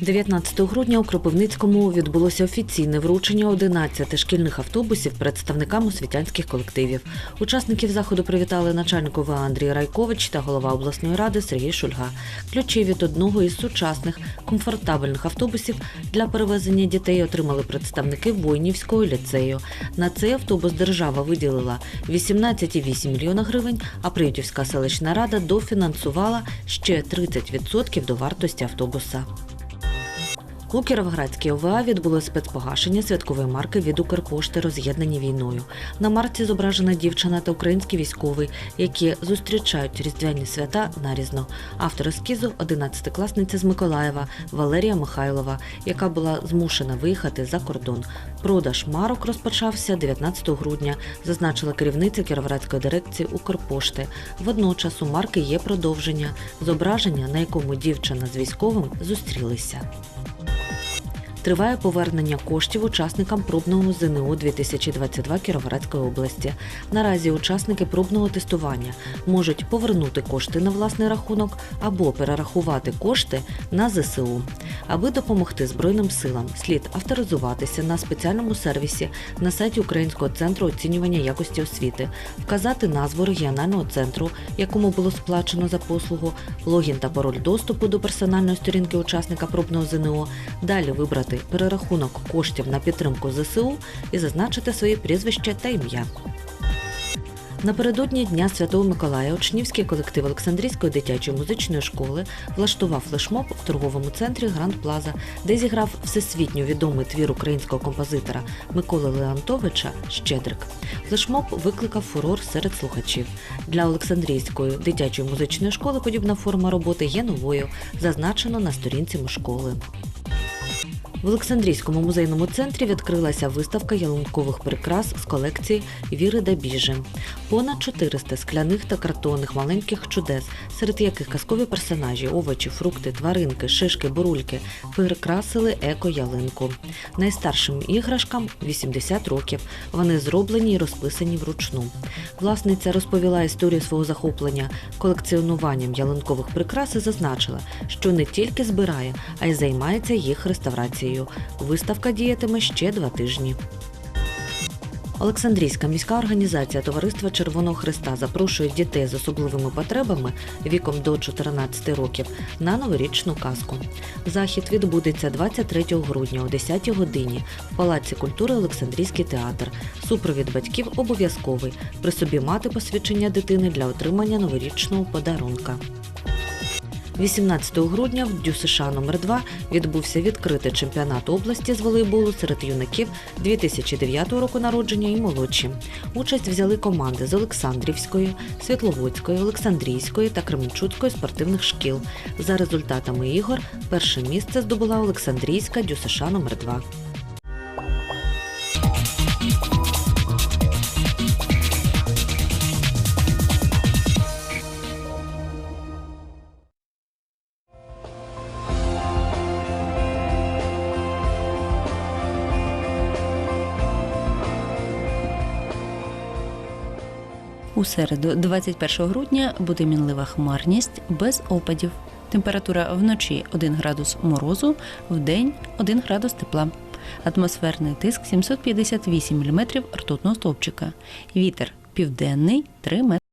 19 грудня у Кропивницькому відбулося офіційне вручення 11 шкільних автобусів представникам освітянських колективів. Учасників заходу привітали начальник ОВА Андрій Райкович та голова обласної ради Сергій Шульга. Ключі від одного із сучасних комфортабельних автобусів для перевезення дітей отримали представники Войнівського ліцею. На цей автобус держава виділила 18,8 мільйона гривень, а Приютівська селищна рада дофінансувала ще 30% до вартості автобуса. У Кіровоградській ОВА відбулось спецпогашення святкової марки від Укрпошти, роз'єднані війною. На марці зображена дівчина та український військовий, які зустрічають різдвяні свята нарізно. Автор ескізу – 11-класниця з Миколаєва Валерія Михайлова, яка була змушена виїхати за кордон. Продаж марок розпочався 19 грудня, зазначила керівниця Кіровоградської дирекції Укрпошти. Водночас у марки є продовження зображення, на якому дівчина з військовим зустрілися. Триває повернення коштів учасникам пробного ЗНО 2022 Кіровоградської області. Наразі учасники пробного тестування можуть повернути кошти на власний рахунок або перерахувати кошти на ЗСУ. Аби допомогти Збройним силам, слід авторизуватися на спеціальному сервісі на сайті Українського центру оцінювання якості освіти, вказати назву регіонального центру, якому було сплачено за послугу, логін та пароль доступу до персональної сторінки учасника пробного ЗНО, далі вибрати перерахунок коштів на підтримку ЗСУ і зазначити своє прізвище та ім'я. Напередодні Дня Святого Миколая учнівський колектив Олександрійської дитячої музичної школи влаштував флешмоб в торговому центрі Гранд Плаза, де зіграв всесвітньо відомий твір українського композитора Миколи Леонтовича Щедрик. Флешмоб викликав фурор серед слухачів. Для Олександрійської дитячої музичної школи подібна форма роботи є новою, зазначено на сторінці школи. В Олександрійському музейному центрі відкрилася виставка ялинкових прикрас з колекції Віри Дабіжи. Понад 400 скляних та картонних маленьких чудес, серед яких казкові персонажі, овочі, фрукти, тваринки, шишки, бурульки прикрасили еко-ялинку. Найстаршим іграшкам 80 років. Вони зроблені і розписані вручну. Власниця розповіла історію свого захоплення колекціонуванням ялинкових прикрас і зазначила, що не тільки збирає, а й займається їх реставрацією. Виставка діятиме ще два тижні. Олександрійська міська організація Товариства Червоного Христа запрошує дітей з особливими потребами віком до 14 років на новорічну казку. Захід відбудеться 23 грудня о 10 годині в Палаці культури Олександрійський театр. Супровід батьків обов'язковий. При собі мати посвідчення дитини для отримання новорічного подарунка. 18 грудня в Дю США номер 2 відбувся відкритий чемпіонат області з волейболу серед юнаків 2009 року народження і молодші. Участь взяли команди з Олександрівської, Світловодської, Олександрійської та Кременчуцької спортивних шкіл. За результатами ігор перше місце здобула Олександрійська Дю США номер 2 У середу, 21 грудня, буде мінлива хмарність без опадів. Температура вночі 1 градус морозу, вдень 1 градус тепла. Атмосферний тиск 758 мм ртутного стовпчика. Вітер південний 3 метри.